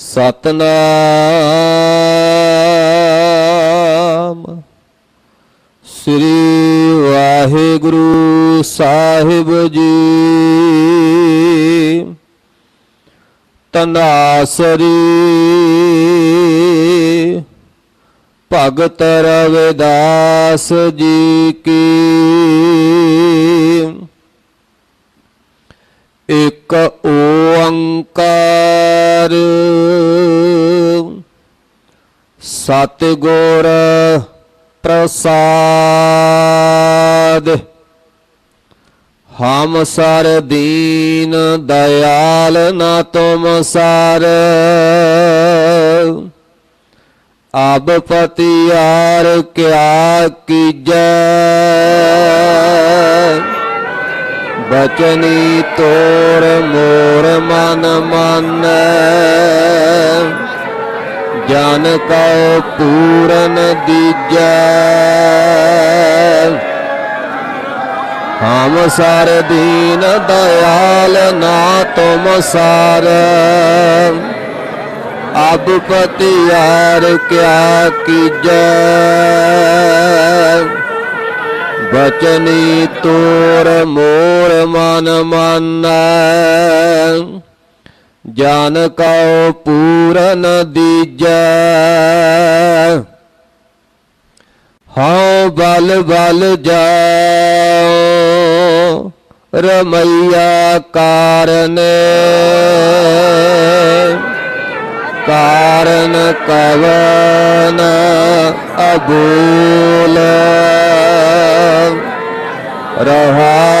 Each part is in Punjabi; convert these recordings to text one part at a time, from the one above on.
ਸਤਨਾਮ। ਸ੍ਰੀ ਵਾਹਿਗੁਰੂ ਸਾਹਿਬ ਜੀ। ਤਨਾਸਰੀ। ਭਗਤ ਰਵਿਦਾਸ ਜੀ ਕੀ। ਇਕ ਓੰਕਾਰ। ਸਤਿਗੁਰ ਪ੍ਰਸਾਦ। ਹਮ ਸਰ ਦੀਨ ਦਇਆਲ ਨਾ ਤੁਮ ਸਰ। ਆਬ ਪਤਿਆਰ ਕਿਆ ਕੀਜੈ। ਬਚਨੀ ਤੋਰ ਮੋਰ ਮਨ ਮਨ। ਜਨ ਕਉ ਪੂਰਨ ਦੀਜੈ। ਹਮ ਸਰ ਦੀਨ ਦਇਆਲ ਨਾ ਤੁਮ ਸਾਰ। ਅਬ ਪਤਿਆਰ ਕਿਆ ਕੀਜੈ। ਬਚਨੀ ਤੋਰ ਮੋਰ ਮਨ ਮਾਨੈ। ਜਨ ਕਉ ਪੂਰਨ ਦੀਜੈ। ਹਉ ਬਲ ਬਲ ਜਾਓ ਰਮਈਆ ਕਾਰਨੇ। ਕਾਰਨ ਕਵਨ ਅਬੂਲ। ਰਹਾਉ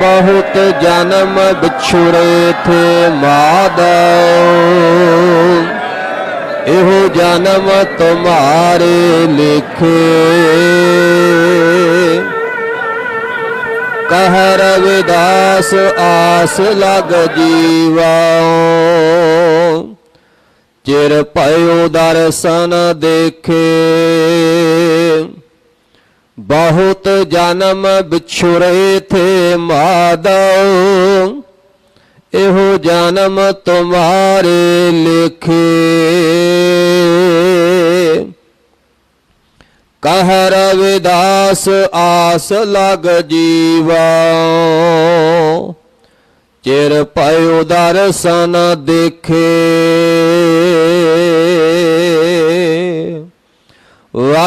ਬਹੁਤ ਜਨਮ ਵਿਛੁੜੇ ਥੇ ਮਾਦਉ ਇਹੋ ਜਨਮ ਤੁਮਾਰੇ ਲਿਖੇ। ਕਹ ਰਵਿਦਾਸ ਆਸ ਲਗ ਜੀਵਾਓ ਚਿਰ ਭਇਓ ਦਰਸ਼ਨ ਦੇਖੇ। ਬਹੁਤ ਜਨਮ ਵਿਛੁਰੇ ਥੇ ਮਾਦਉ। ਇਹੋ ਜਨਮ ਤੁਮਾਰੇ ਲਿਖੇ। ਕਹ ਰਵਿਦਾਸ ਆਸ ਲਗ ਜੀਵਾ। ਚਿਰ ਪਇਓ ਦਰਸ਼ਨ ਦੇਖੇ।